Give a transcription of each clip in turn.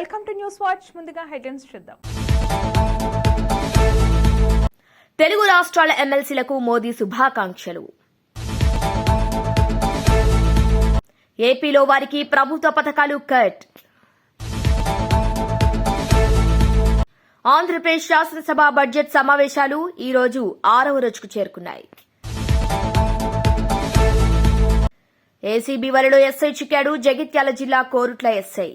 Welcome to news watch. ముందుగా headlines చూద్దాం. తెలుగు రాష్ట్రాల ఎమ్మెల్సీలకు మోదీ శుభాకాంక్షలు. ఏపీలో వారికి ప్రభుత్వ పథకాలు కట్. ఆంధ్రప్రదేశ్ శాసనసభ బడ్జెట్ సమావేశాలు ఈ రోజు ఆరవ రోజుకు చేరుకున్నాయి. ఏసీబీ వలలో ఎస్ఐ చిక్కాడు జగిత్యాల జిల్లా కోరుట్ల ఎస్ఐ.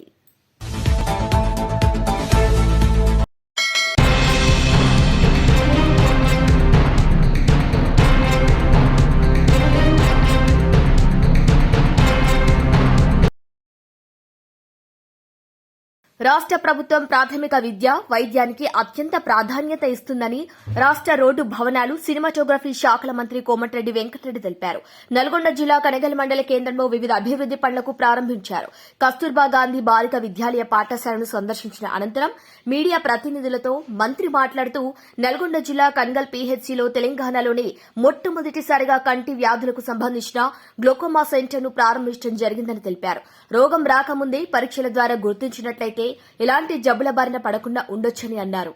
రాష్ట్ర ప్రభుత్వం ప్రాథమిక విద్య వైద్యానికి అత్యంత ప్రాధాన్యత ఇస్తుందని రాష్ట్ర రోడ్డు భవనాలు సినిమాటోగ్రఫీ శాఖల మంత్రి కోమటిరెడ్డి వెంకటరెడ్డి తెలిపారు. నల్గొండ జిల్లా కనగల్ మండల కేంద్రంలో వివిధ అభివృద్ది పనులకు ప్రారంభించారు. కస్తూర్బా గాంధీ బాలిక విద్యాలయ పాఠశాలను సందర్శించిన అనంతరం మీడియా ప్రతినిధులతో మంత్రి మాట్లాడుతూ నల్గొండ జిల్లా కన్గల్ పీహెచ్సీలో తెలంగాణలోని మొట్టమొదటిసారిగా కంటి వ్యాధులకు సంబంధించిన గ్లోకోమా సెంటర్ను ప్రారంభించడం జరిగిందని తెలిపారు. రోగం రాకముందే పరీక్షల ద్వారా గుర్తించినట్లయితే ఇలాంటి జబ్బుల బారిన పడకుండా ఉండొచ్చని అన్నారు.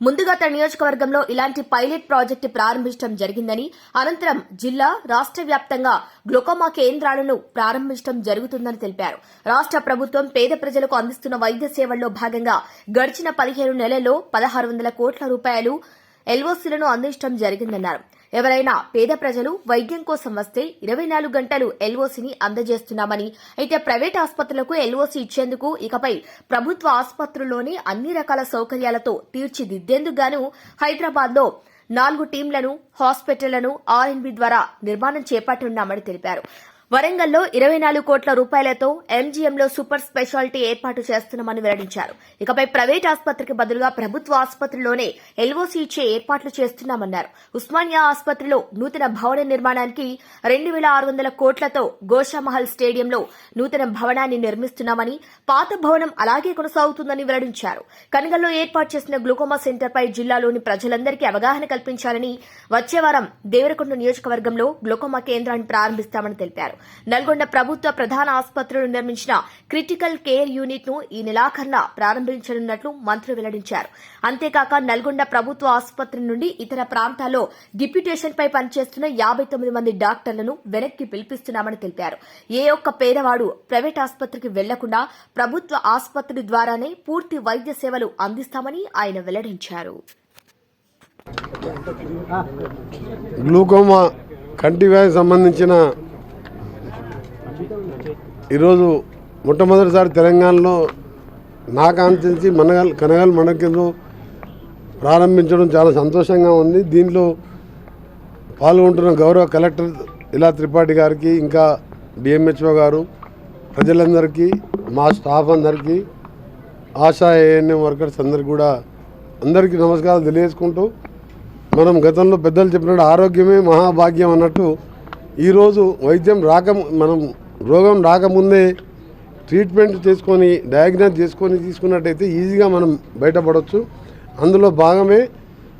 ముందుగా తన నియోజకవర్గంలో ఇలాంటి పైలట్ ప్రాజెక్టు ప్రారంభించడం జరిగిందని అనంతరం జిల్లా రాష్ట్ర వ్యాప్తంగా గ్లోకోమా కేంద్రాలను ప్రారంభించడం జరుగుతుందని తెలిపారు. రాష్ట్ర ప్రభుత్వం పేద ప్రజలకు అందిస్తున్న వైద్య సేవల్లో భాగంగా గడిచిన పదిహేను నెలల్లో పదహారు వందల కోట్ల రూపాయలు ఎల్ఓసీలను అందించడం జరిగిందన్నారు. ఎవరైనా పేద ప్రజలు వైద్యం కోసం వస్తే ఇరవై నాలుగు గంటలు ఎల్ఓసీని అందజేస్తున్నామని అయితే ప్రైవేట్ ఆసుపత్రులకు ఎల్ఓసీ ఇచ్చేందుకు ఇకపై ప్రభుత్వ ఆసుపత్రుల్లోనే అన్ని రకాల సౌకర్యాలతో తీర్చిదిద్దేందుకు గాను హైదరాబాద్లో నాలుగు టీంలను హాస్పిటళ్ళను ఆర్ఎన్బి ద్వారా నిర్మాణం చేపట్టనున్నామని తెలిపారు. వరంగల్లో ఇరవై నాలుగు కోట్ల రూపాయలతో ఎంజీఎంలో సూపర్ స్పెషాలిటీ ఏర్పాటు చేస్తున్నామని వెల్లడించారు. ఇకపై ప్రైవేట్ ఆసుపత్రికి బదులుగా ప్రభుత్వ ఆసుపత్రిలోనే ఎల్ఓసీ ఇచ్చే ఏర్పాట్లు చేస్తున్నామన్నారు. ఉస్మానియా ఆసుపత్రిలో నూతన భవన నిర్మాణానికి రెండు వేల ఆరు వందల కోట్లతో గోషామహల్ స్టేడియంలో నూతన భవనాన్ని నిర్మిస్తున్నామని పాత భవనం అలాగే కొనసాగుతుందని వెల్లడించారు. కనగల్లో ఏర్పాటు చేసిన గ్లూకోమా సెంటర్పై జిల్లాలోని ప్రజలందరికీ అవగాహన కల్పించాలని వచ్చే వారం దేవరకొండ నియోజకవర్గంలో గ్లూకోమా కేంద్రాన్ని ప్రారంభిస్తామని తెలిపారు. నల్గొండ ప్రభుత్వ ప్రధాన ఆసుపత్రిలో నిర్మించిన క్రిటికల్ కేర్ యూనిట్ను ఈ నెలాఖరున ప్రారంభించనున్నట్లు మంత్రి వెల్లడించారు. అంతేకాక నల్గొండ ప్రభుత్వ ఆసుపత్రి నుండి ఇతర ప్రాంతాల్లో డిప్యూటేషన్ పై పనిచేస్తున్న యాబై తొమ్మిది మంది డాక్టర్లను వెనక్కి పిలిపిస్తున్నామని తెలిపారు. ఏ ఒక్క పేదవాడు ప్రైవేట్ ఆసుపత్రికి వెళ్ళకుండా ప్రభుత్వ ఆసుపత్రి ద్వారానే పూర్తి వైద్య సేవలు అందిస్తామని ఆయన వెల్లడించారు. గ్లూకోమా కంటి వ్యాధికి సంబంధించిన ఈరోజు మొట్టమొదటిసారి తెలంగాణలో నాకు కాన్స్టిట్యున్సీ మనగల్ కనగల్ మండలంలో ప్రారంభించడం చాలా సంతోషంగా ఉంది. దీంట్లో పాల్గొంటున్న గౌరవ కలెక్టర్ ఇలా త్రిపాఠి గారికి ఇంకా డిఎంహెచ్ఓ గారు ప్రజలందరికీ మా స్టాఫ్ అందరికీ ఆశా ఏఎన్ఎం వర్కర్స్ అందరికీ కూడా అందరికీ నమస్కారాలు తెలియజేసుకుంటూ మనం గతంలో పెద్దలు చెప్పినట్టు ఆరోగ్యమే మహాభాగ్యం అన్నట్టు ఈరోజు వైద్యం రాక మనం రోగం రాకముందే ట్రీట్మెంట్ చేసుకొని డయాగ్నోస్ చేసుకొని తీసుకున్నట్టయితే ఈజీగా మనం బయటపడవచ్చు అందులో భాగమే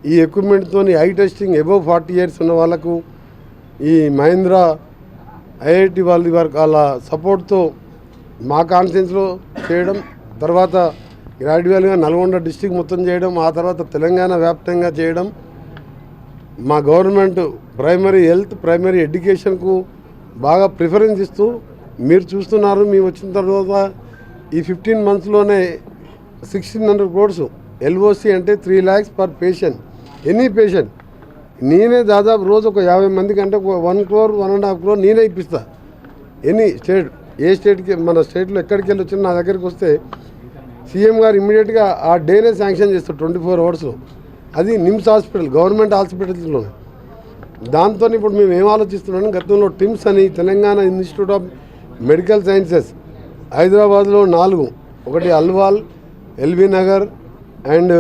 ఈ ఎక్విప్మెంట్తో eye testing above forty years ఉన్న వాళ్ళకు ఈ మహేంద్ర ఐఐటి వాళ్ళ వారి వాళ్ళ సపోర్ట్తో మా కాన్ఫరెన్స్లో చేయడం తర్వాత గ్రాడ్యువల్గా నల్గొండ డిస్టిక్ మొత్తం చేయడం ఆ తర్వాత తెలంగాణ వ్యాప్తంగా చేయడం మా గవర్నమెంట్ ప్రైమరీ హెల్త్ ప్రైమరీ ఎడ్యుకేషన్కు బాగా ప్రిఫరెన్స్ ఇస్తూ మీరు చూస్తున్నారు మేము వచ్చిన తర్వాత ఈ ఫిఫ్టీన్ మంత్స్లోనే సిక్స్టీన్ హండ్రెడ్ క్రోడ్స్ ఎల్ఓసి అంటే three lakhs per patient any patient నేనే దాదాపు రోజు ఒక యాభై మందికి అంటే one crore one and half crore నేనే ఇప్పిస్తా. ఎనీ స్టేట్ ఏ స్టేట్కి మన స్టేట్లో ఎక్కడికి వెళ్ళి వచ్చినా నా దగ్గరికి వస్తే సీఎం గారు ఇమ్మీడియట్గా ఆ డేనే శాంక్షన్ చేస్తారు ట్వంటీ ఫోర్ అవర్స్లో అది నిమ్స్ హాస్పిటల్ గవర్నమెంట్ హాస్పిటల్స్లోనే దాంతో ఇప్పుడు మేము ఏం ఆలోచిస్తున్నాం గతంలో టిమ్స్ అని Telangana Institute of Medical Sciences. హైదరాబాద్లో నాలుగు. ఒకటి అల్వాల్ ఎల్బీ నగర్ అండ్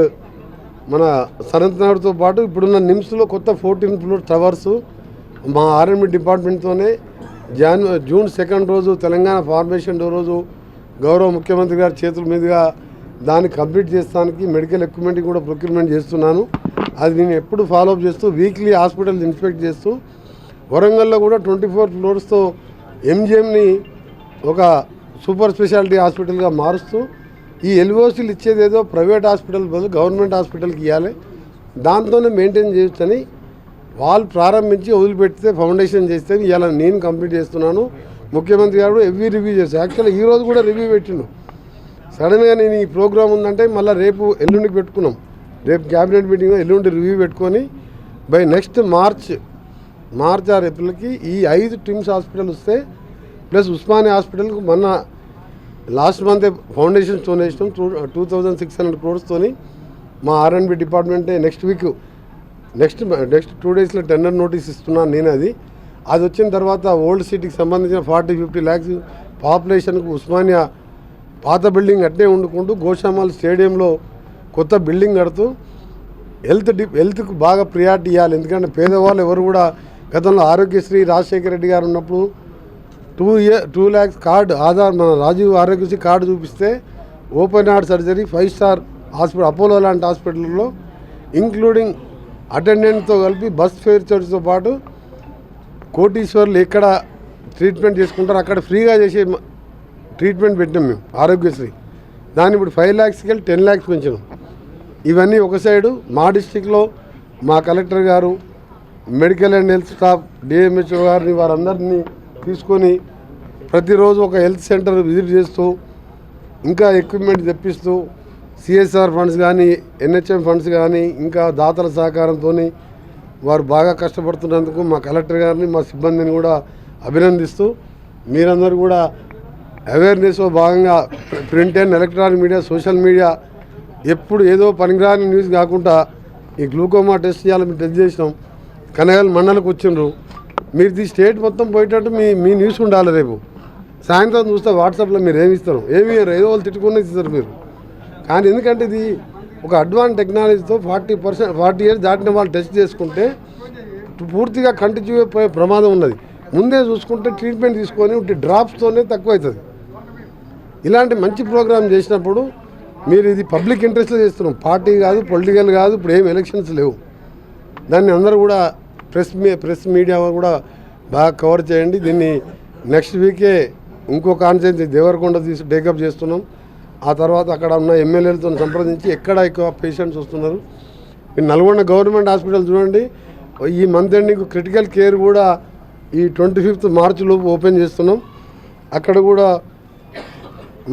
మన సనత్ నగర్తో పాటు ఇప్పుడున్న నిమ్స్లో కొత్త ఫోర్టీన్ ఫ్లోర్ టవర్స్ మా ఆర్ఎంబి డిపార్ట్మెంట్తోనే. జాన్ జూన్ సెకండ్ రోజు తెలంగాణ ఫార్మేషన్ డే రోజు గౌరవ ముఖ్యమంత్రి గారి చేతుల మీదుగా దాన్ని కంప్లీట్ చేస్తానికి మెడికల్ ఎక్విప్మెంట్ కూడా ప్రొక్యూర్మెంట్ చేస్తున్నాను. అది నేను ఎప్పుడు ఫాలోఅప్ చేస్తూ వీక్లీ హాస్పిటల్ ఇన్స్పెక్ట్ చేస్తూ వరంగల్లో కూడా ట్వంటీ ఫోర్ ఫ్లోర్స్తో ఎంజిఎంని ఒక సూపర్ స్పెషాలిటీ హాస్పిటల్గా మారుస్తూ ఈ ఎల్ఓసీలు ఇచ్చేది ఏదో ప్రైవేట్ హాస్పిటల్ బదులు గవర్నమెంట్ హాస్పిటల్కి ఇవ్వాలి. దాంతోనే మెయింటైన్ చేయొచ్చని వాళ్ళు ప్రారంభించి వదిలిపెడితే ఫౌండేషన్ చేస్తే ఇవ్వాలని నేను కంప్లీట్ చేస్తున్నాను. ముఖ్యమంత్రి గారు ఎవ్రీ రివ్యూ చేస్తాను యాక్చువల్గా ఈ రోజు కూడా రివ్యూ పెట్టిండు. సడన్గా నేను ఈ ప్రోగ్రామ్ ఉందంటే మళ్ళీ రేపు ఎల్లుండికి పెట్టుకున్నాం. రేపు క్యాబినెట్ మీటింగ్ ఎల్లుండి రివ్యూ పెట్టుకొని by next March March or ఏప్రిల్కి ఈ ఐదు టిమ్స్ హాస్పిటల్ వస్తే ప్లస్ ఉస్మానియా హాస్పిటల్కు మొన్న లాస్ట్ మంత్ ఫౌండేషన్ స్టోన్ వేసినాం two two thousand six hundred క్రోర్స్తోని మా ఆర్ఎండ్బి డిపార్ట్మెంటే next week next next two డేస్లో టెండర్ నోటీస్ ఇస్తున్నాను నేను అది. అది వచ్చిన తర్వాత ఓల్డ్ సిటీకి సంబంధించిన ఫార్టీ ఫిఫ్టీ ల్యాక్స్ పాపులేషన్కు ఉస్మానియా పాత బిల్డింగ్ అట్నే ఉండుకుంటూ గోషామాల్ స్టేడియంలో కొత్త బిల్డింగ్ కడుతూ హెల్త్ డి హెల్త్కు బాగా ప్రియారిటీ ఇవ్వాలి ఎందుకంటే పేదవాళ్ళు ఎవరు కూడా గతంలో ఆరోగ్యశ్రీ రాజశేఖర రెడ్డి గారు ఉన్నప్పుడు two year two lakhs card Aadhaar మన రాజీవ్ ఆరోగ్యశ్రీ కార్డు చూపిస్తే open heart surgery five star hospital Apollo లాంటి హాస్పిటల్లో ఇంక్లూడింగ్ అటెండెంట్తో కలిపి బస్ ఫేర్ చార్జ్తో పాటు కోటీశ్వర్లు ఎక్కడ ట్రీట్మెంట్ చేసుకుంటారో అక్కడ ఫ్రీగా చేసే ట్రీట్మెంట్ పెట్టినాం మేము ఆరోగ్యశ్రీ. దాన్ని ఇప్పుడు ఫైవ్ ల్యాక్స్కి వెళ్ళి టెన్ ల్యాక్స్ పెంచినాం. ఇవన్నీ ఒక సైడు మా డిస్టిక్లో మా కలెక్టర్ గారు medical and health staff DMHO గారిని వారందరినీ తీసుకొని ప్రతిరోజు ఒక హెల్త్ సెంటర్ విజిట్ చేస్తూ ఇంకా ఎక్విప్మెంట్ తెప్పిస్తూ సిఎస్ఆర్ ఫండ్స్ కానీ ఎన్హెచ్ఎం ఫండ్స్ కానీ ఇంకా దాతల సహకారంతో వారు బాగా కష్టపడుతున్నందుకు మా కలెక్టర్ గారిని మా సిబ్బందిని కూడా అభినందిస్తూ మీరందరూ కూడా అవేర్నెస్లో భాగంగా print and electronic media social media ఎప్పుడు ఏదో పనికిరాని న్యూస్ కాకుండా ఈ గ్లూకోమా టెస్ట్ చేయాలని మేము టెస్ట్ చేసినాం. కనగల్ మండలకు వచ్చిండ్రు. మీరు ఈ స్టేట్ మొత్తం పోయేటట్టు మీ మీ న్యూస్ ఉండాలి రేపు. సాయంత్రం చూస్తే వాట్సాప్లో మీరు ఏమి ఇస్తారు? ఏమి ఏదో వాళ్ళు తిట్టుకునే ఇస్తారు మీరు. కానీ ఎందుకంటే ఇది ఒక అడ్వాన్స్ టెక్నాలజీతో ఫార్టీ పర్సెంట్ ఫార్టీ ఇయర్స్ దాటిన వాళ్ళు టెస్ట్ చేసుకుంటే పూర్తిగా కంటి అయిపోయే ప్రమాదం ఉన్నది. ముందే చూసుకుంటే ట్రీట్మెంట్ తీసుకొని ఉంటే డ్రాప్స్తోనే తక్కువ అవుతుంది ఇలాంటి మంచి ప్రోగ్రామ్ చేసినప్పుడు మీరు ఇది పబ్లిక్ ఇంట్రెస్ట్లో చేస్తున్నాం పార్టీ కాదు పొలిటికల్ కాదు ఇప్పుడు ఏం ఎలక్షన్స్ లేవు. దాన్ని అందరూ కూడా ప్రెస్ మీ ప్రెస్ మీడియా కూడా బాగా కవర్ చేయండి. దీన్ని నెక్స్ట్ వీకే ఇంకో కాన్సెన్స్ దేవరకొండ తీసి టేకప్ చేస్తున్నాం. ఆ తర్వాత అక్కడ ఉన్న ఎమ్మెల్యేలతో సంప్రదించి ఎక్కడ ఎక్కువ పేషెంట్స్ వస్తున్నారు. ఈ నల్గొండ గవర్నమెంట్ హాస్పిటల్ చూడండి. ఈ మంత్ ఎండింగ్ క్రిటికల్ కేర్ కూడా ఈ ట్వంటీ ఫిఫ్త్ మార్చిలోపు ఓపెన్ చేస్తున్నాం. అక్కడ కూడా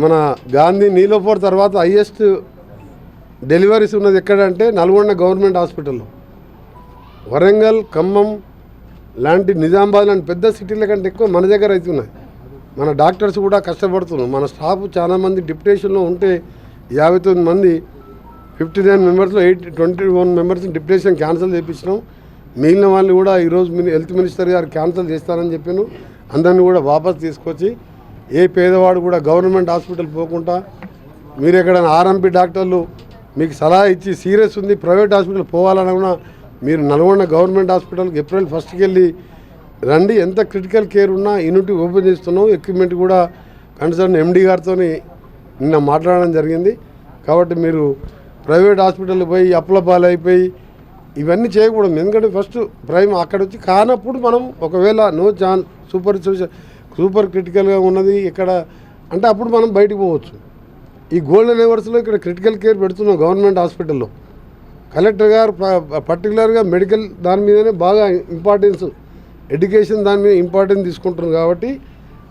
మన గాంధీ నీలోఫర్ తర్వాత హైయెస్ట్ డెలివరీస్ ఉన్నది ఎక్కడంటే నల్గొండ గవర్నమెంట్ హాస్పిటల్లో. వరంగల్ ఖమ్మం లాంటి నిజామాబాద్ లాంటి పెద్ద సిటీల కంటే ఎక్కువ మన దగ్గర అవుతున్నాయి మన డాక్టర్స్ కూడా కష్టపడుతున్నారు. మన స్టాఫ్ చాలామంది డిప్యుటేషన్లో ఉంటే యాభై తొమ్మిది మంది ఫిఫ్టీ నైన్ మెంబర్స్లో eight twenty one members deputation cancel చేయించినాం మిగిలిన వాళ్ళు కూడా ఈరోజు మిని హెల్త్ మినిస్టర్ గారు క్యాన్సిల్ చేస్తారని చెప్పాను అందరిని కూడా వాపస్ తీసుకొచ్చి ఏ పేదవాడు కూడా గవర్నమెంట్ హాస్పిటల్ పోకుండా మీరు ఎక్కడైనా ఆర్ఎంపీ డాక్టర్లు మీకు సలహా ఇచ్చి సీరియస్ ఉంది ప్రైవేట్ హాస్పిటల్ పోవాలన్నా మీరు నల్గొండ గవర్నమెంట్ హాస్పిటల్కి ఏప్రిల్ ఫస్ట్కి వెళ్ళి రండి. ఎంత క్రిటికల్ కేర్ ఉన్నా యూనిట్ ఓపెన్ చేస్తున్నాం. ఎక్విప్మెంట్ కూడా కన్సర్న్ ఎండి గారితో నిన్న మాట్లాడడం జరిగింది. కాబట్టి మీరు ప్రైవేట్ హాస్పిటల్ పోయి అప్పుల ఇవన్నీ చేయకూడదు. ఎందుకంటే ఫస్ట్ ప్రైమ్ అక్కడ వచ్చి కానప్పుడు మనం ఒకవేళ నో చాన్ సూపర్ సూపర్ క్రిటికల్గా ఉన్నది ఇక్కడ అంటే అప్పుడు మనం బయటికి పోవచ్చు. ఈ గోల్డెన్ అవర్స్లో ఇక్కడ క్రిటికల్ కేర్ పెడుతున్నాం గవర్నమెంట్ హాస్పిటల్లో. కలెక్టర్ గారు ప- పర్టికులర్గా మెడికల్ దాని మీదనే బాగా ఇంపార్టెన్స్ ఎడ్యుకేషన్ దాని మీద ఇంపార్టెన్స్ తీసుకుంటున్నారు కాబట్టి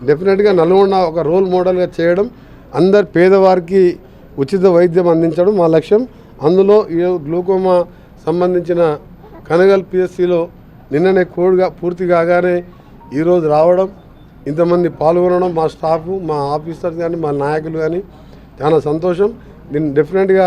డెఫినెట్గా నల్గొండ ఒక రోల్ మోడల్గా చేయడం అందరు పేదవారికి ఉచిత వైద్యం అందించడం మా లక్ష్యం. అందులో ఈ గ్లూకోమా సంబంధించిన కనగల్ పిఎస్సిలో నిన్ననే కోడ్గా పూర్తి కాగానే ఈరోజు రావడం ఇంతమంది పాల్గొనడం మా స్టాఫ్ మా ఆఫీసర్స్ కానీ మా నాయకులు కానీ చాలా సంతోషం. దీన్ని డెఫినెట్గా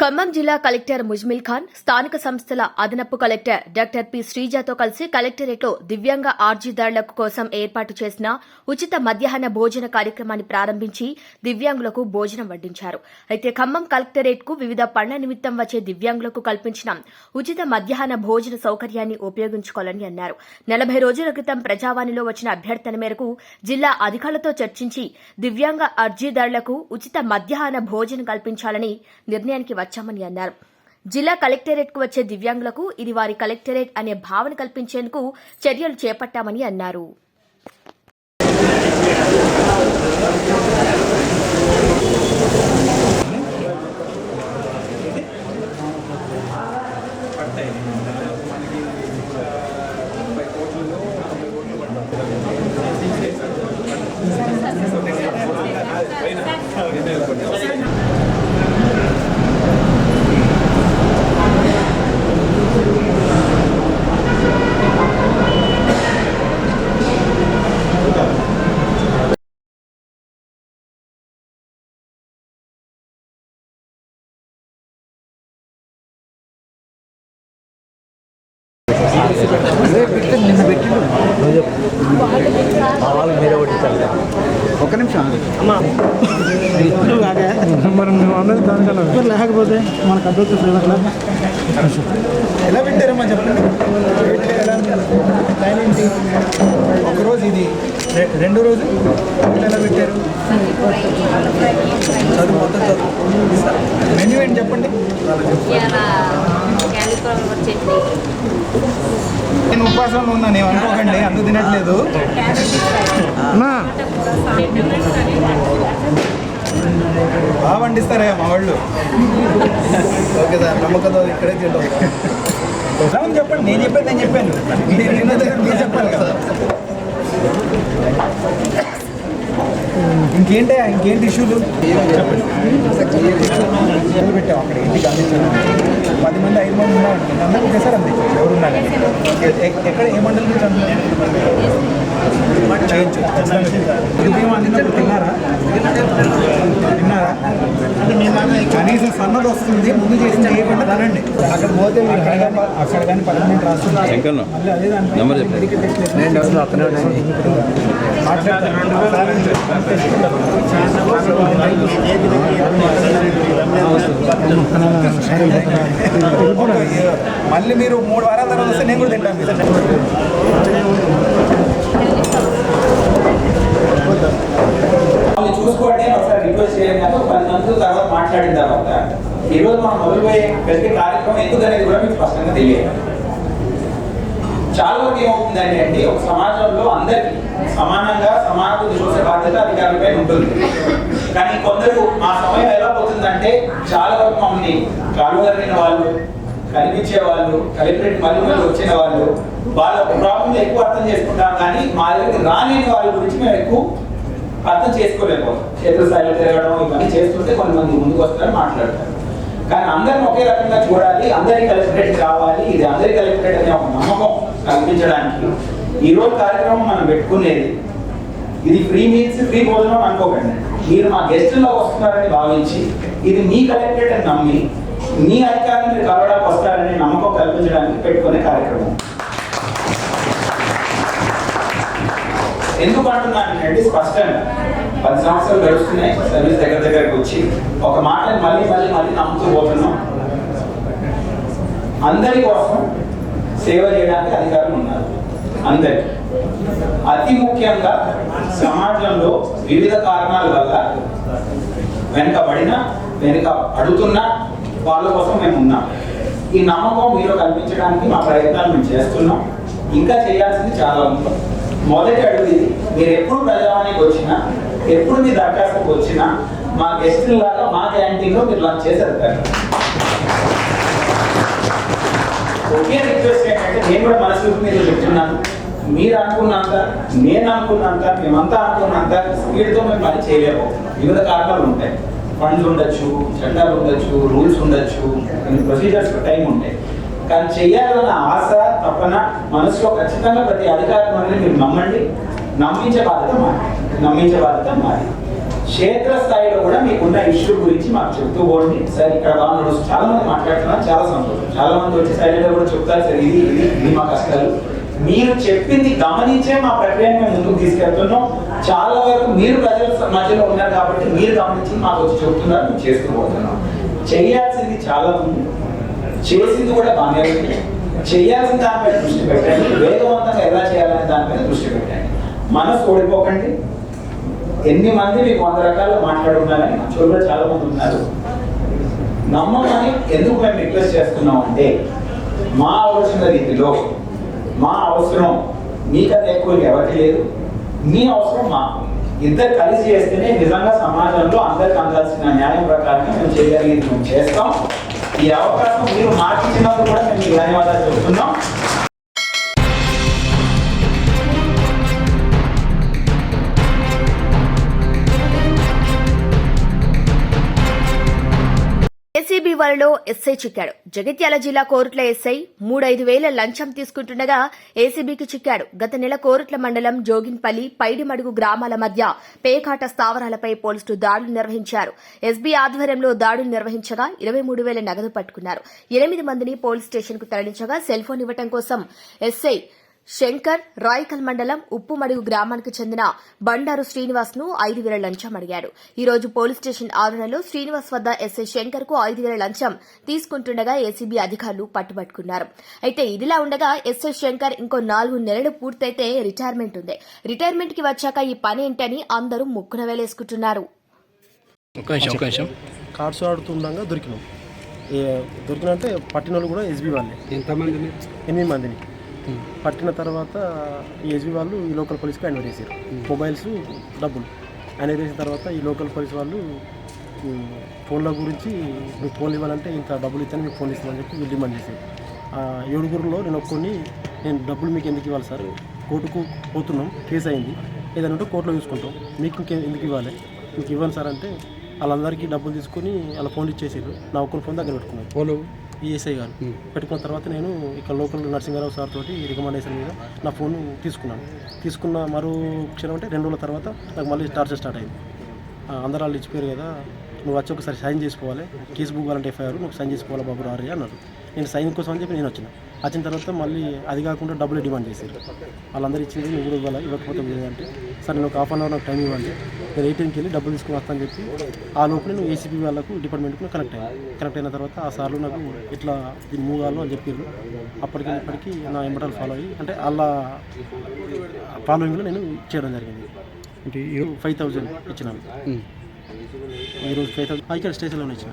ఖమ్మం జిల్లా కలెక్టర్ ముజ్మిల్ ఖాన్ స్థానిక సంస్థల అదనపు కలెక్టర్ డాక్టర్ పి. శ్రీజాతో కలిసి కలెక్టరేట్లో దివ్యాంగ ఆర్జీదారులకు కోసం ఏర్పాటు చేసిన ఉచిత మధ్యాహ్న భోజన కార్యక్రమాన్ని ప్రారంభించి దివ్యాంగులకు భోజనం వడ్డించారు. అయితే ఖమ్మం కలెక్టరేట్కు వివిధ పనుల నిమిత్తం వచ్చే దివ్యాంగులకు కల్పించిన ఉచిత మధ్యాహ్న భోజన సౌకర్యాన్ని ఉపయోగించుకోవాలని అన్నారు. నలభై రోజుల క్రితం ప్రజావాణిలో వచ్చిన అభ్యర్థన మేరకు జిల్లా అధికారులతో చర్చించి దివ్యాంగ అర్జీదారులకు ఉచిత మధ్యాహ్న భోజనం కల్పించాలని నిర్ణయానికి మార్చామని అన్నారు. జిల్లా కలెక్టరేట్కు వచ్చే దివ్యాంగులకు ఇది వారి కలెక్టరేట్ అనే భావన కల్పించేందుకు చర్యలు చేపట్టామని అన్నారు. ఒక్క నిమిషం మరి నువ్వు అన్నది దానికన్నా మరి లేకపోతే మనకు అడ్డు ఎలా పెట్టారమ్మా చెప్పండి. ఒకరోజు ఇది. రెండో రోజు వీళ్ళు ఎలా పెట్టారు? చదువు మొత్తం చదువు. మెన్యూ ఏంటి చెప్పండి? చట్నీ. నేను ఉపవాసంలో ఉన్నాను ఏం అనుకోకండి అందుకు తినట్లేదు. బాగా వండిస్తారా మా వాళ్ళు. ఓకే సార్ నమ్మకంతో ఇక్కడే తింటాం. చెప్పండి నేను చెప్పాను నేను చెప్పాను. మీరు చెప్పాలి కదా. ఇంకేంటి ఇంకేంటి ఇష్యూలు? చెప్పండి. పెట్టాం అక్కడ ఇంటికి అందించాను పది మంది ఐదు మంది ఉన్నామండి నేను అందరూ ఒకేసారి అందించాను ఎవరు ఎక్కడ ఏ మండలి నుంచి అందించాను చేయొచ్చు తిన్నారా కనీసం సన్నది వస్తుంది ముందు చేసి చేయకుండా తినండి. అక్కడ పోతే మీరు అక్కడ కానీ పర్మనెంట్ మళ్ళీ మీరు మూడు వారాల తర్వాత వస్తే నేను కూడా తింటాను మీరు వాళ్ళు చూసుకోండి ఒకసారి రిక్వెస్ట్ చేయండి అని పది మంది తర్వాత మాట్లాడిన తర్వాత. ఈ రోజు మనం మొదలుపోయే ప్రతి కార్యక్రమం ఎందుకు అనేది కూడా మీకు స్పష్టంగా తెలియదు. చాలా వరకు ఏమవుతుందండి అంటే ఒక సమాజంలో అందరికీ సమానంగా సమానత చూసే బాధ్యత అధికారులపై ఉంటుంది. కానీ కొందరు ఆ సమయం ఎలా పోతుందంటే చాలా వరకు మమ్మల్ని కాలువరిన వాళ్ళు కనిపించే వాళ్ళు కలెక్టరేట్ మళ్ళీ మళ్ళీ వచ్చిన వాళ్ళు వాళ్ళ ప్రాబ్లం ఎక్కువ అర్థం చేసుకుంటాం కానీ మా దగ్గరికి రాలేని వాళ్ళ గురించి మేము ఎక్కువ అర్థం చేసుకోలేకపోతాం క్షేత్రస్థాయిలో తిరగడం ఇవన్నీ చేస్తుంటే కొంతమంది ముందుకు వస్తారు మాట్లాడతారు. కానీ అందరం ఒకే రకంగా చూడాలి అందరి కలెక్టరేట్ కావాలి ఇది అందరి కలెక్టరేట్ అనే ఒక నమ్మకం కల్పించడానికి ఈ రోజు కార్యక్రమం మనం పెట్టుకునేది ఇది ఫ్రీ మీల్స్ ఫ్రీ భోజనం అనుకోకండి. మీరు మా గెస్టుల్లో వస్తున్నారని భావించి ఇది మీ కలెక్టరేట్ అని నమ్మి మీ అధికారం మీరు కలవడానికి వస్తారని నమ్మకం కల్పించడానికి పెట్టుకునే కార్యక్రమం. ఎందుకు అంటున్నానంటే స్పష్టంగా పది సంవత్సరాలు గడుస్తున్నాయి. సర్వీస్ దగ్గర దగ్గరకు వచ్చి ఒక మాట మళ్ళీ మళ్ళీ మళ్ళీ నమ్ముతూ పోతున్నాం. అందరి కోసం సేవ చేయడానికి అధికారులు ఉన్నారు. అందరి. అతి ముఖ్యంగా సమాజంలో వివిధ కారణాల వల్ల వెనుకబడిన వెనుక అడుగుతున్న వాళ్ళ కోసం మేము ఉన్నాం. ఈ నమ్మకం మీరు కల్పించడానికి మా ప్రయత్నాలు మేము చేస్తున్నాం. ఇంకా చేయాల్సింది చాలా ఉంది. మొదటి అడుగు ఇది. మీరు ఎప్పుడు ప్రజావానికి వచ్చినా ఎప్పుడు మీ దరఖాస్తుకు వచ్చినా మా గెస్టుల లాగా మా క్యాంటీన్లో మీరు లంచ్ చేసి వెళ్తారు. ఒకే రిక్వెస్ట్ ఏంటంటే నేను కూడా మనసు మీరు చెప్తున్నాను. మీరు అనుకున్నంత నేను అనుకున్నంత మేమంతా అనుకున్నంత స్పీడ్తో మేము పని చేయలేము. వివిధ కారణాలు ఉంటాయి. ఫండ్స్ ఉండొచ్చు చట్టాలు ఉండొచ్చు రూల్స్ ఉండొచ్చు కొన్ని ప్రొసీజర్స్ టైం ఉంటాయి. కానీ చేయాలన్న ఆశ తప్పన మనసులో ఖచ్చితంగా ప్రతి అధికారం అనేది మీరు నమ్మండి. నమ్మించే బాధ్యత మాది. నమ్మించే బాధ్యత మాది. క్షేత్ర స్థాయిలో కూడా మీకున్న ఇష్యూ గురించి మాకు చెప్తూ పోండి. సార్ ఇక్కడ బాగా చాలా మంది మాట్లాడుతున్నారు. చాలా సంతోషం. చాలా మంది వచ్చి సైలెంట్ కూడా చెప్తారు. సార్ ఇది ఇది ఇది మా కష్టాలు. మీరు చెప్పింది గమనించే మా ప్రక్రియను మేము ముందుకు తీసుకెళ్తున్నాం. చాలా వరకు మీరు ప్రజల మధ్యలో ఉన్నారు కాబట్టి మీరు గమనించి మాకు వచ్చి చెప్తున్నారు. మేము చేస్తూ పోతున్నాం. చేయాల్సింది చాలా ఉంది. చేసింది కూడా బాగానే ఉంది. చేయాల్సిన దానిపై దృష్టి పెట్టండి. వేగవంతంగా ఎలా చేయాలనే దానిపై దృష్టి పెట్టండి. మనసు ఓడిపోకండి. ఎన్ని మంది మీకు వంద రకాలు మాట్లాడున్నారని మా కూడా చాలా మంది ఉన్నారు. నమ్మమని ఎందుకు మేము రిక్వెస్ట్ చేస్తున్నాం అంటే మా ఆలోచన రీతిలో మా అవసరం మీకంటే ఎక్కువ ఎవరికి లేదు. మీ అవసరం మాకు. ఇద్దరు కలిసి చేస్తేనే నిజంగా సమాజంలో అందరికి అందాల్సిన న్యాయం ప్రకారం మేము చేయగలిగింది మేము చేస్తాం. ఈ అవకాశం మీరు మాకు కూడా మేము ధన్యవాదాలు చెప్తున్నాం. వలలో ఎస్ఐ చిక్కాడు. జగిత్యాల జిల్లా కోరుట్ల ఎస్ఐ మూడైదు వేల లంచం తీసుకుంటుండగా ఏసీబీకి చిక్కాడు. గత నెల కోరుట్ల మండలం జోగిన్పల్లి పైడిమడుగు గ్రామాల మధ్య పేకాట స్థావరాలపై పోలీసులు దాడులు నిర్వహించారు. ఎస్బీ ఆధ్వర్యంలో దాడులు నిర్వహించగా ఇరవై మూడు వేల నగదు పట్టుకున్నారు. ఎనిమిది మందిని పోలీస్ స్టేషన్కు తరలించగా సెల్ ఫోన్ ఇవ్వటం కోసం ఎస్ఐ శంకర్ రాయకల్ మండలం ఉప్పుమడుగు గ్రామానికి చెందిన బండారు శ్రీనివాస్ను ఐదు వేల లంచం అడిగాడు. ఈ రోజు పోలీస్ స్టేషన్ ఆవరణలో శ్రీనివాస్ వద్ద ఎస్ఐ శంకర్కు ఐదు వేల లంచం తీసుకుంటుండగా ఏసీబీ అధికారులు పట్టుబట్టుకున్నారు. అయితే ఇదిలా ఉండగా ఎస్ఐ శంకర్ ఇంకో నాలుగు నెలలు పూర్తయితే రిటైర్మెంట్ ఉంది. రిటైర్మెంట్కి వచ్చాక ఈ పని ఏంటని అందరూ ముక్కున వేలేసుకుంటున్నారు. కార్డ్స్ ఆడుతుండగా దొరికినాం. దొరికినంటే పట్టిన వాళ్ళు కూడా ఎస్బీ వాళ్ళే. ఎంతమందిని? ఎనిమిది మందిని. పట్టిన తర్వాత ఈ ఎస్బీ వాళ్ళు ఈ లోకల్ పోలీస్కి హ్యాండ్ చేశారు. మొబైల్స్ డబ్బులు. హ్యాండ్ చేసిన తర్వాత ఈ లోకల్ పోలీస్ వాళ్ళు ఫోన్ల గురించి మీకు ఫోన్లు ఇవ్వాలంటే ఇంత డబ్బులు ఇస్తాను మీకు ఫోన్ ఇస్తామని చెప్పి వీళ్ళు డిమాండ్ చేశారు. ఏడుగురులో నేను ఒక్కొని నేను డబ్బులు మీకు ఎందుకు ఇవ్వాలి సార్? కోర్టుకు పోతున్నాం కేసు అయింది. ఏదైనా ఉంటే కోర్టులో చూసుకుంటాం. మీకు ఇంకే ఎందుకు ఇవ్వాలి? మీకు ఇవ్వను సార్ అంటే వాళ్ళందరికీ డబ్బులు తీసుకొని వాళ్ళ ఫోన్లు ఇచ్చేసారు. నా ఒక్కరి ఫోన్ దగ్గర పెట్టుకున్నారు పోలు ఈఎస్ఐ గారు పెట్టుకున్న తర్వాత నేను ఇక్కడ లోకల్ నరసింహారావు సార్ తోటి రికమెండేషన్ మీద నా ఫోన్ తీసుకున్నాను. తీసుకున్న మరో క్షణం అంటే రెండు రోజుల తర్వాత నాకు మళ్ళీ టార్చర్ స్టార్ట్ అయింది. అందరూ వాళ్ళు ఇచ్చిపోయారు కదా నువ్వు వచ్చి ఒకసారి సైన్ చేసుకోవాలి. కేసు బుక్ కావాలంటే ఎఫ్ఐఆర్ నువ్వు సైన్ చేసుకోవాలి బాబు రారి అన్నారు. నేను సైన్ కోసం అని చెప్పి నేను వచ్చిన. వచ్చిన తర్వాత మళ్ళీ అది కాకుండా డబ్బులు డిమాండ్ చేశారు. వాళ్ళందరూ ఇచ్చింది నువ్వు కూడా ఇవ్వాలి? ఇవ్వకపోతే అంటే సార్ నేను ఒక హాఫ్ అన్ అవర్ నాకు టైం ఇవ్వండి. నేను ఏటీఎంకి వెళ్ళి డబ్బులు తీసుకుని వస్తాను చెప్పి ఆ లోపు నేను ఏసీబీ వాళ్ళకు డిపార్ట్మెంట్కి కనెక్ట్ అయ్యాను కనెక్ట్ అయిన తర్వాత ఆ సార్లు నాకు ఇట్లా దీన్ని మూవ్ కావాలో అని చెప్పారు. అప్పటికి ఇప్పటికి నా ఎంబటాలు ఫాలో అయ్యి అంటే వాళ్ళ ఫాలోయింగ్లో నేను చేయడం జరిగింది. అంటే ఫైవ్ థౌజండ్ ఇచ్చినాను. ఈరోజు ఫైవ్ థౌసండ్ ఇక్కడ స్టేషన్లోనే ఇచ్చిన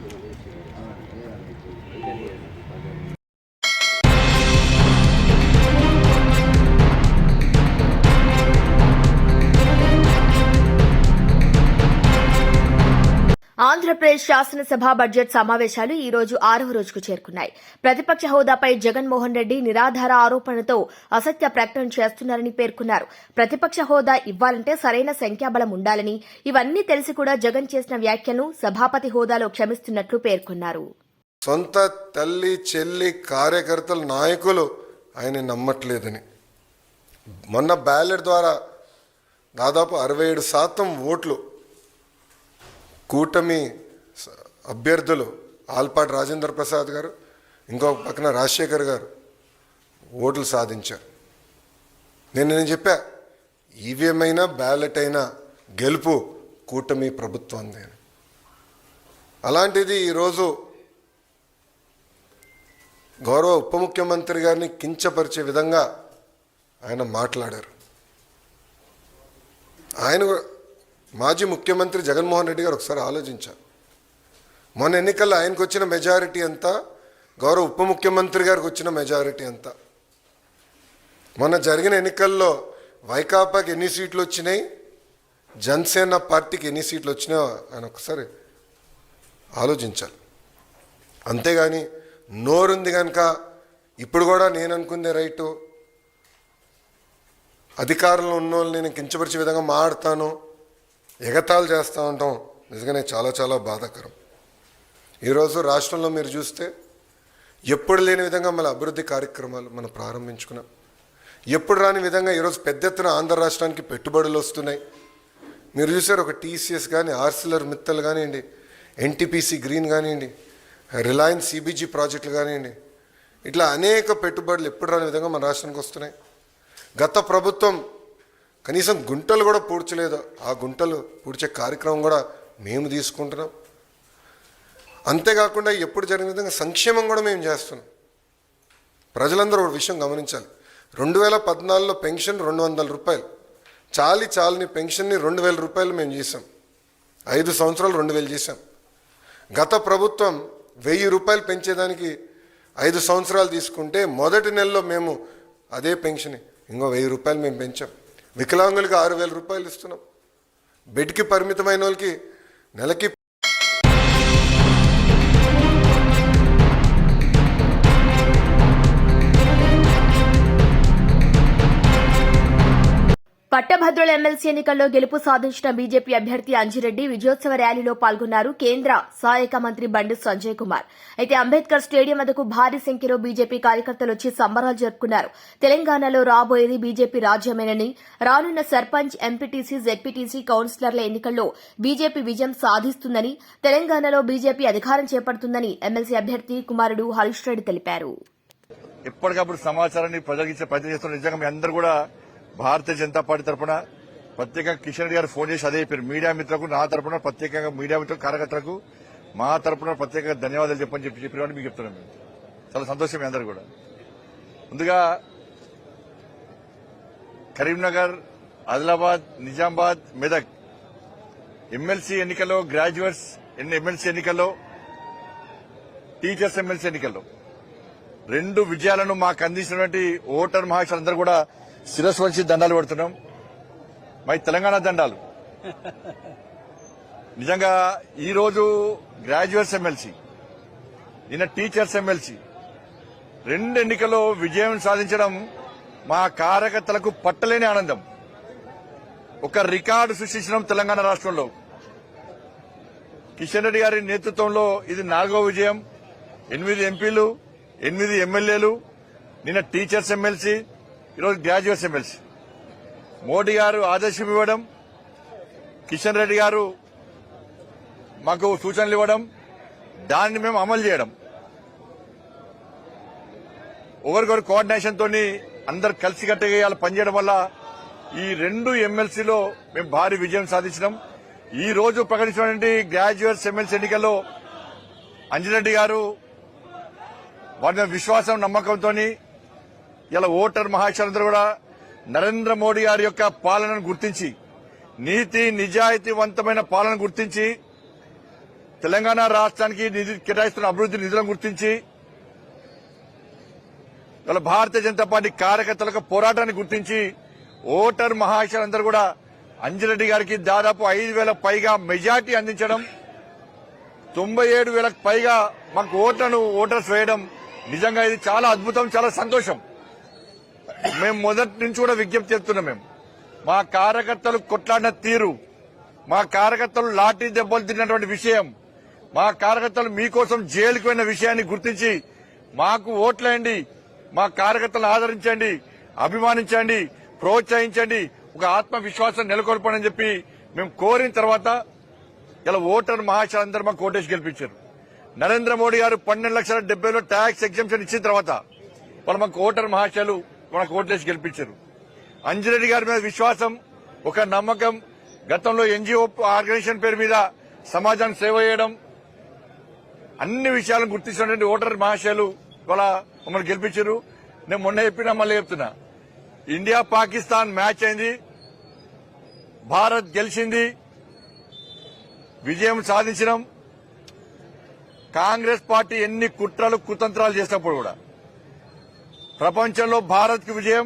ఆంధ్రప్రదేశ్ శాసనసభ బడ్జెట్ సమావేశాలు ఈ రోజు ఆరవ రోజుకు చేరుకున్నాయి. ప్రతిపక్ష హోదాపై జగన్మోహన్ రెడ్డి నిరాధార ఆరోపణలతో అసత్య ప్రకటన చేస్తున్నారని పేర్కొన్నారు. ప్రతిపక్ష హోదా ఇవ్వాలంటే సరైన సంఖ్యాబలం ఉండాలని ఇవన్నీ తెలిసి కూడా జగన్ చేసిన వ్యాఖ్యను సభాపతి హోదాలో క్షమిస్తున్నట్లు పేర్కొన్నారు. సొంత తల్లి చెల్లి కార్యకర్తల నాయకులు ఆయన నమ్మట్లేదని. మొన్న బ్యాలెట్ ద్వారా దాదాపు అరవై ఏడు శాతం ఓట్లు కూటమి అభ్యర్థులు ఆల్పాటి రాజేంద్ర ప్రసాద్ గారు ఇంకో పక్కన రాజశేఖర్ గారు ఓట్లు సాధించారు. నేను నేను చెప్పా ఈవీఎం అయినా బ్యాలెట్ అయినా గెలుపు కూటమి ప్రభుత్వంది. అని అలాంటిది ఈరోజు గౌరవ ఉప ముఖ్యమంత్రి గారిని కించపరిచే విధంగా ఆయన మాట్లాడారు. ఆయన కూడా- మాజీ ముఖ్యమంత్రి జగన్మోహన్ రెడ్డి గారు ఒకసారి ఆలోచించారు. మొన్న ఎన్నికల్లో ఆయనకు వచ్చిన మెజారిటీ అంతా గౌరవ ఉప ముఖ్యమంత్రి గారికి వచ్చిన మెజారిటీ అంతా. మొన్న జరిగిన ఎన్నికల్లో వైకాపాకి ఎన్ని సీట్లు వచ్చినాయి జనసేన పార్టీకి ఎన్ని సీట్లు వచ్చినాయో ఆయన ఒకసారి ఆలోచించాలి. అంతేగాని నోరుంది కనుక ఇప్పుడు కూడా నేను అనుకుందే రైటు. అధికారంలో ఉన్న వాళ్ళని నేను కించపరిచే విధంగా మాడతాను ఎగతాళి చేస్తూ ఉంటాం నిజంగానే చాలా చాలా బాధాకరం. ఈరోజు రాష్ట్రంలో మీరు చూస్తే ఎప్పుడు లేని విధంగా మన అభివృద్ధి కార్యక్రమాలు మనం ప్రారంభించుకున్నాం. ఎప్పుడు రాని విధంగా ఈరోజు పెద్ద ఎత్తున ఆంధ్ర రాష్ట్రానికి పెట్టుబడులు వస్తున్నాయి. మీరు చూసారు ఒక టీసీఎస్ కానీ ఆర్సిలర్ మిత్తల్ కానివ్వండి ఎన్టీపీసీ గ్రీన్ కానివ్వండి రిలయన్స్ సిబిజీ ప్రాజెక్టులు కానివ్వండి ఇట్లా అనేక పెట్టుబడులు ఎప్పుడు రాని విధంగా మన రాష్ట్రానికి వస్తున్నాయి. గత ప్రభుత్వం కనీసం గుంటలు కూడా పూడ్చలేదు. ఆ గుంటలు పూడ్చే కార్యక్రమం కూడా మేము తీసుకుంటున్నాం. అంతేకాకుండా ఎప్పుడు జరిగిన విధంగా సంక్షేమం కూడా మేము చేస్తున్నాం. ప్రజలందరూ ఒక విషయం గమనించాలి. రెండు వేల పద్నాలుగులో పెన్షన్ రెండు వందల రూపాయలు. చాలి చాలని పెన్షన్ని రెండు వేల రూపాయలు మేము చేసాం ఐదు సంవత్సరాలు రెండు వేలు చేసాం గత ప్రభుత్వం వెయ్యి రూపాయలు పెంచేదానికి ఐదు సంవత్సరాలు తీసుకుంటే మొదటి నెలలో మేము అదే పెన్షన్ ఇంకో వెయ్యి రూపాయలు మేము పెంచాం. వికలాంగులకి ఆరు వేల రూపాయలు ఇస్తున్నాం. బెడ్కి పరిమితమైన వాళ్ళకి నెలకి పట్టభద్రుల ఎమ్మెల్సీ ఎన్నికల్లో గెలుపు సాధించిన బీజేపీ అభ్యర్థి అంజిరెడ్డి విజయోత్సవ ర్యాలీలో పాల్గొన్నారు కేంద్ర సహాయక మంత్రి బండి సంజయ్ కుమార్. అయితే అంబేద్కర్ స్టేడియం వద్దకు భారీ సంఖ్యలో బీజేపీ కార్యకర్తలు వచ్చి సంబరాలు జరుపుకున్నారు. తెలంగాణలో రాబోయేది బీజేపీ రాజ్యమేనని రానున్న సర్పంచ్ ఎంపీటీసీ జెడ్పీటీసీ కౌన్సిలర్ల ఎన్నికల్లో బీజేపీ విజయం సాధిస్తుందని తెలంగాణలో బీజేపీ అధికారం చేపడుతుందని ఎమ్మెల్సీ అభ్యర్థి కుమారుడు హరీష్ రెడ్డి తెలిపారు. ఎప్పటికప్పుడు సమాచారాన్ని ప్రజలకు ఇచ్చే ప్రయత్నం చేస్తున్న నిజంగా మీ అందరూ కూడా భారతీయ జనతా పార్టీ తరఫున ప్రత్యేకంగా కిషన్ రెడ్డి గారు ఫోన్ చేసి అదే చెప్పారు మీడియా మిత్రులకు నా తరఫున ప్రత్యేకంగా మీడియా మిత్రులకు కార్యకర్తలకు మా తరఫున ప్రత్యేకంగా ధన్యవాదాలు చెప్పని చెప్పి చెప్పిన మీకు చెప్తున్నాం మేము చాలా సంతోషం అందరూ అందరు కూడా. ముందుగా కరీంనగర్ ఆదిలాబాద్ నిజామాబాద్ మెదక్ ఎమ్మెల్సీ ఎన్నికల్లో గ్రాడ్యుయేట్స్ ఎమ్మెల్సీ ఎన్నికల్లో టీచర్స్ ఎమ్మెల్సీ ఎన్నికల్లో. రెండు విజయాలను మాకు అందించినటువంటి ఓటర్ మహాశులందరూ కూడా శిరస్సు వంచి దండాలు పెడుతున్నాం. మై తెలంగాణ దండాలు. నిజంగా ఈరోజు గ్రాడ్యుయేట్స్ ఎమ్మెల్సీ నిన్న టీచర్స్ ఎమ్మెల్సీ రెండు ఎన్నికల్లో విజయం సాధించడం మా కార్యకర్తలకు పట్టలేని ఆనందం. ఒక రికార్డు సృష్టించడం తెలంగాణ రాష్ట్రంలో. కిషన్ రెడ్డి గారి నేతృత్వంలో ఇది నాలుగో విజయం. ఎనిమిది ఎంపీలు ఎనిమిది ఎమ్మెల్యేలు నిన్న టీచర్స్ ఎమ్మెల్సీ ఈరోజు గ్రాడ్యుయేట్స్ ఎమ్మెల్సీ. మోడీ గారు ఆదేశం ఇవ్వడం కిషన్ రెడ్డి గారు మాకు సూచనలు ఇవ్వడం దాన్ని మేము అమలు చేయడం. ఒకరికొకరు కోఆర్డినేషన్ తోని అందరు కలిసికట్టుగా ఇవాళ పనిచేయడం వల్ల ఈ రెండు ఎమ్మెల్సీలో మేము భారీ విజయం సాధించినాం. ఈ రోజు ప్రకటించినటువంటి గ్రాడ్యుయేట్స్ ఎమ్మెల్సీ ఎన్నికల్లో అంజిరెడ్డి గారు వారి విశ్వాసం నమ్మకంతో ఇలా ఓటర్ మహాశయులందరూ కూడా నరేంద్ర మోడీ గారి యొక్క పాలనను గుర్తించి నీతి నిజాయితీవంతమైన పాలన గుర్తించి తెలంగాణ రాష్ట్రానికి నిధి కేటాయిస్తున్న అభివృద్ధి నిధులను గుర్తించి ఇలా భారతీయ జనతా పార్టీ కార్యకర్తలకు పోరాటాన్ని గుర్తించి ఓటర్ మహాశయులందరూ కూడా అంజిరెడ్డి గారికి దాదాపు ఐదు వేల పైగా మెజార్టీ అందించడం తొంభై ఏడు వేలకు పైగా మాకు ఓట్లను ఓటర్స్ వేయడం నిజంగా ఇది చాలా అద్భుతం చాలా సంతోషం. మేము మొదటి నుంచి కూడా విజ్ఞప్తి చేస్తున్నాం మేము. మా కార్యకర్తలు కొట్లాడిన తీరు మా కార్యకర్తలు లాఠీ దెబ్బలు తిన్నటువంటి విషయం మా కార్యకర్తలు మీకోసం జైలుకు పోయిన విషయాన్ని గుర్తించి మాకు ఓట్లేయండి మా కార్యకర్తలను ఆదరించండి అభిమానించండి ప్రోత్సహించండి ఒక ఆత్మవిశ్వాసం నెలకొల్పని చెప్పి మేము కోరిన తర్వాత ఇలా ఓటర్ మహాశాలందరూ మాకు ఓటేసి గెలిపించారు. నరేంద్ర మోడీ గారు పన్నెండు లక్షల డెబ్బైలో ట్యాక్స్ ఎగ్జంప్షన్ ఇచ్చిన తర్వాత వాళ్ళు మాకు ఓటర్ మహాశాలు మనకు ఓట్లేసి గెలిపించారు. అంజిరెడ్డి గారి మీద విశ్వాసం ఒక నమ్మకం గతంలో ఎన్జిఓ ఆర్గనైజేషన్ పేరు మీద సమాజానికి సేవ చేయడం అన్ని విషయాలను గుర్తించినటువంటి ఓటర్ మహాశయాలు ఇవాళ మమ్మల్ని గెలిపించారు. నేను మొన్న చెప్పినా మళ్ళీ చెప్తున్నా. ఇండియా పాకిస్తాన్ మ్యాచ్ అయింది. భారత్ గెలిచింది. విజయం సాధించడం కాంగ్రెస్ పార్టీ ఎన్ని కుట్రలు కుతంత్రాలు చేసినప్పుడు కూడా ప్రపంచంలో భారత్కి విజయం.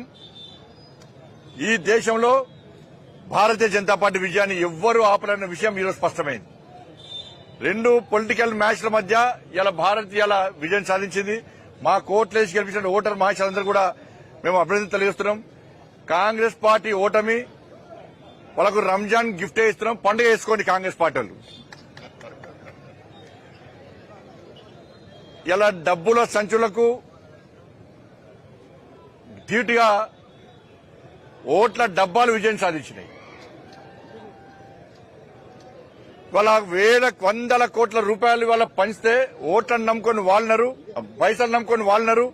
ఈ దేశంలో భారతీయ జనతా పార్టీ విజయాన్ని ఎవ్వరూ ఆపలేని విషయం ఈరోజు స్పష్టమైంది. రెండు పొలిటికల్ మ్యాచ్ల మధ్య ఇలా భారత్ ఇలా విజయం సాధించింది. మా కోట్లేసి గెలిపించిన ఓటర్ మహాశాలందరూ కూడా మేము అభినందన తెలియజేస్తున్నాం. కాంగ్రెస్ పార్టీ ఓటమి వాళ్ళకు రంజాన్ గిఫ్ట్ ఇస్తున్నాం. పండుగ వేసుకోండి కాంగ్రెస్ పార్టీ వాళ్ళు. ఇలా డబ్బుల సంచులకు ధీటుగా ఓట్ల డబ్బాలు విజయం సాధించినాయి. వాళ్ళ వేల వందల కోట్ల రూపాయలు వాళ్ళ పంచితే ఓట్లను నమ్ముకొని వాళ్ళనరు పైసలు నమ్ముకొని వాళ్ళనరు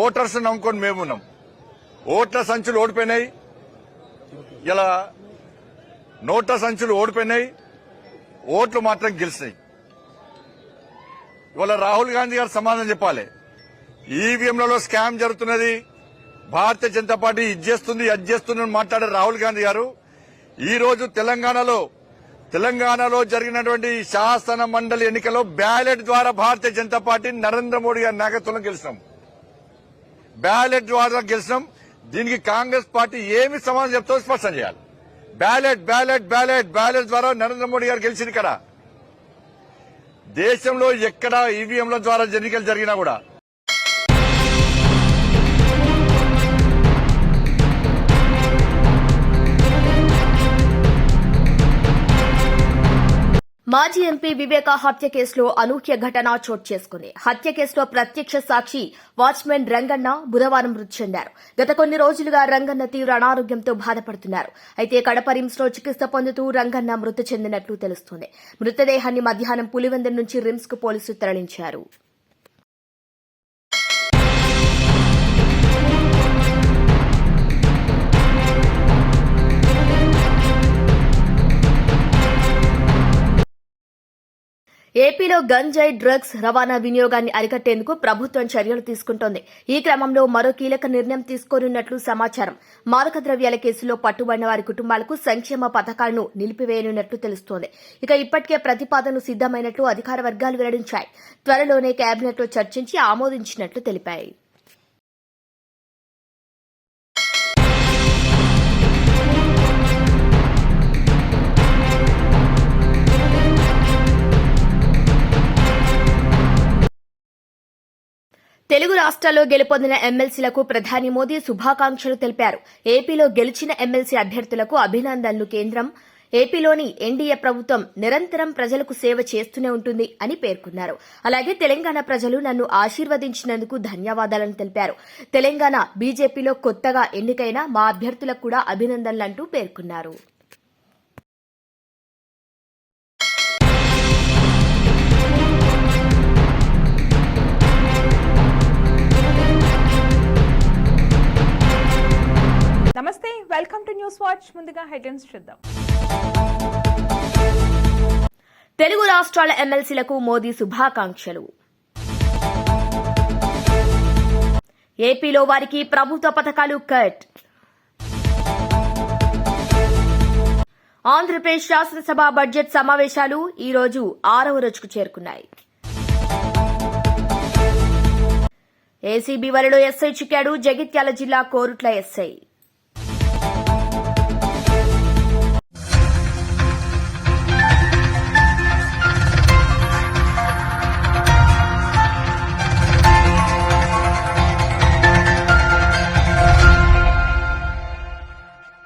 ఓటర్స్ నమ్ముకొని మేమున్నాం ఓట్ల సంచులు ఓడిపోయినాయి. ఇలా నోట్ల సంచులు ఓడిపోయినాయి. ఓట్లు మాత్రం గెలిచినాయి. ఇవాళ రాహుల్ గాంధీ గారు సమాధానం చెప్పాలి. ఈవీఎంలలో స్కామ్ జరుగుతున్నది. భారతీయ జనతా పార్టీ ఇది చేస్తుంది అది చేస్తుంది అని మాట్లాడే రాహుల్ గాంధీ గారు ఈ రోజు తెలంగాణలో తెలంగాణలో జరిగినటువంటి శాసన మండలి ఎన్నికలో బ్యాలెట్ ద్వారా భారతీయ జనతా పార్టీ నరేంద్ర మోడీ గారి నాయకత్వంలో గెలిచినాం. బ్యాలెట్ ద్వారా గెలిచినాం. దీనికి కాంగ్రెస్ పార్టీ ఏమి సమాధానం చెప్తో స్పష్టం చేయాలి. బ్యాలెట్ బ్యాలెట్ బ్యాలెట్ బ్యాలెట్ ద్వారా నరేంద్ర మోడీ గారు గెలిచింది ఇక్కడ. దేశంలో ఎక్కడ ఈవీఎంల ద్వారా ఎన్నికలు జరిగినా కూడా మాజీ ఎంపీ వివేక హత్య కేసులో అనూహ్య ఘటన చోటు చేసుకుంది. హత్య కేసులో ప్రత్యక్ష సాక్షి వాచ్మెన్ రంగన్న బుధవారం మృతి చెందారు. గత కొన్ని రోజులుగా రంగన్న తీవ్ర అనారోగ్యంతో బాధపడుతున్నారు. అయితే కడప రిమ్స్లో చికిత్స పొందుతూ రంగన్న మృతి చెందినట్లు తెలుస్తోంది. మృతదేహాన్ని మధ్యాహ్నం పులివెందుల నుంచి రిమ్స్కు పోలీసులు తరలించారు. ఏపీలో గంజాయి డ్రగ్స్ రవాణా వినియోగాన్ని అరికట్టేందుకు ప్రభుత్వం చర్యలు తీసుకుంటోంది. ఈ క్రమంలో మరో కీలక నిర్ణయం తీసుకోనున్నట్లు సమాచారం. మాదక ద్రవ్యాల కేసులో పట్టుబడిన వారి కుటుంబాలకు సంక్షేమ పథకాలను నిలిపివేయనున్నట్లు తెలుస్తోంది. ఇక ఇప్పటికే ప్రతిపాదనలు సిద్దమైనట్లు అధికార వర్గాలు వెల్లడించాయి. త్వరలోనే కేబినెట్లో చర్చించి ఆమోదించినట్లు తెలిపాయి. తెలుగు రాష్ట్రాల్లో గెలుపొందిన ఎమ్మెల్సీలకు ప్రధాని మోదీ శుభాకాంక్షలు తెలిపారు. ఏపీలో గెలిచిన ఎమ్మెల్సీ అభ్యర్థులకు అభినందనలు కేంద్రం. ఏపీలోని ఎన్డీఏ ప్రభుత్వం నిరంతరం ప్రజలకు సేవ చేస్తూనే ఉంటుంది అని పేర్కొన్నారు. అలాగే తెలంగాణ ప్రజలు నన్ను ఆశీర్వదించినందుకు ధన్యవాదాలను తెలిపారు. తెలంగాణ బీజేపీలో కొత్తగా ఎన్నికైన మా అభ్యర్థులకు కూడా అభినందనలంటూ పేర్కొన్నారు. న్యూస్ వాచ్ ముందుగా హెడ్లైన్స్ చూద్దాం. తెలుగు రాష్ట్రాల ఎమ్మెల్సీలకు మోదీ శుభాకాంక్షలు. ఏపీలో వారికి ప్రభుత్వ పథకాలు కట్. ఆంధ్రప్రదేశ్ శాసనసభ బడ్జెట్ సమావేశాలు ఈ రోజు ఆరవ రోజుకు చేరుకున్నాయి. ఏసీబీ వలలో ఎస్ఐ చిక్కాడు జగిత్యాల జిల్లా కోరుట్ల ఎస్ఐ.